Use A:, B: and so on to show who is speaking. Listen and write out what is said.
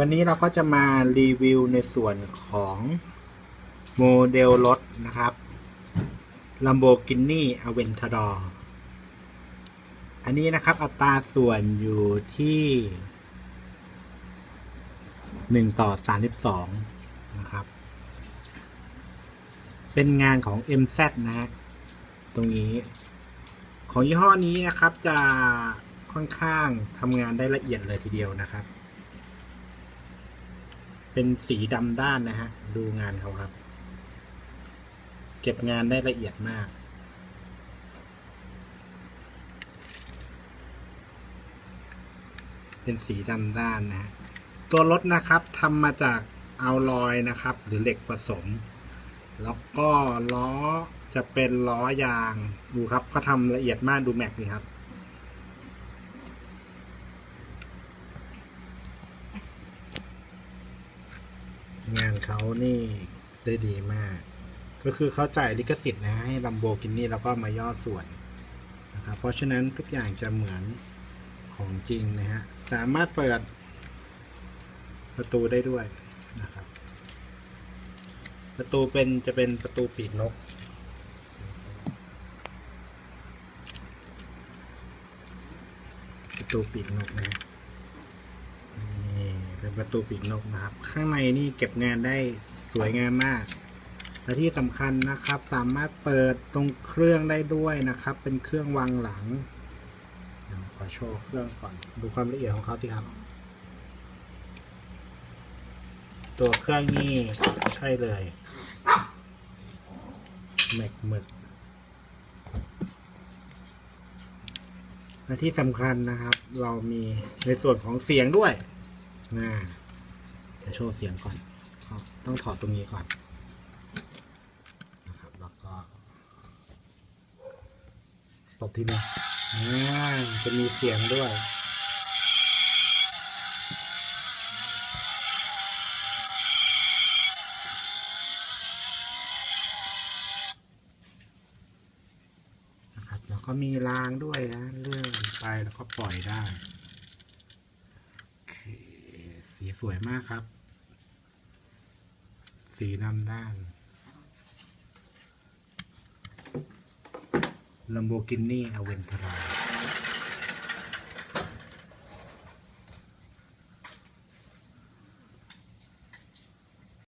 A: วันนี้เราก็จะมารีวิวในส่วนของโมเดลรถนะครับ Lamborghini Aventador อันนี้นะครับอัตราส่วนอยู่ที่หนึ่งต่อสามิบสองนะครับ เป็นงานของ MZ นะฮะตรงนี้ ของยี่ห้อนี้นะครับจะค่อนข้างทำงานได้ละเอียดเลยทีเดียวนะครับ เป็นสีดำด้านนะฮะ ดูงานเขาครับ เก็บงานได้ละเอียดมาก เป็นสีดำด้านนะฮะ ตัวรถนะครับทำมาจากเอาลอยนะครับ หรือเหล็กผสม แล้วก็ล้อจะเป็นล้อยาง ดูครับเขาทำละเอียดมากดูแม็กนี่ครับ งาน เขานี่ได้ดีมาก ก็คือเขาจ่ายลิขสิทธิ์นะให้ลัมโบกินี่แล้วก็มาย่อส่วนนะครับเพราะฉะนั้นทุกอย่างจะเหมือนของจริงนะฮะ สามารถเปิดประตูได้ด้วยนะครับ ประตูเป็นจะเป็นประตูปีกนกประตูปีกนกนะ เป็นประตูปีกนกนะครับ ข้างในนี่เก็บงานได้สวยงามมาก และที่สำคัญนะครับ สามารถเปิดตรงเครื่องได้ด้วยนะครับ เป็นเครื่องวางหลังเดี๋ยวขอโชว์เครื่องก่อนดูความละเอียดของเขาสิครับ ตัวเครื่องนี่ใช่เลยแม็กหมึกและที่สำคัญนะครับ เรามีในส่วนของเสียงด้วย นะจะโชว์เสียงก่อนครับต้องถอดตรงนี้ก่อนนะครับแล้วก็ตบทีนึงอ่าจะมีเสียงด้วยนะครับแล้วก็มีรางด้วยนะเลื่อนไปแล้วก็ปล่อยได้โอเค สวยมากครับ สีน้ำด้านลัมโบกินี่อเวนทรา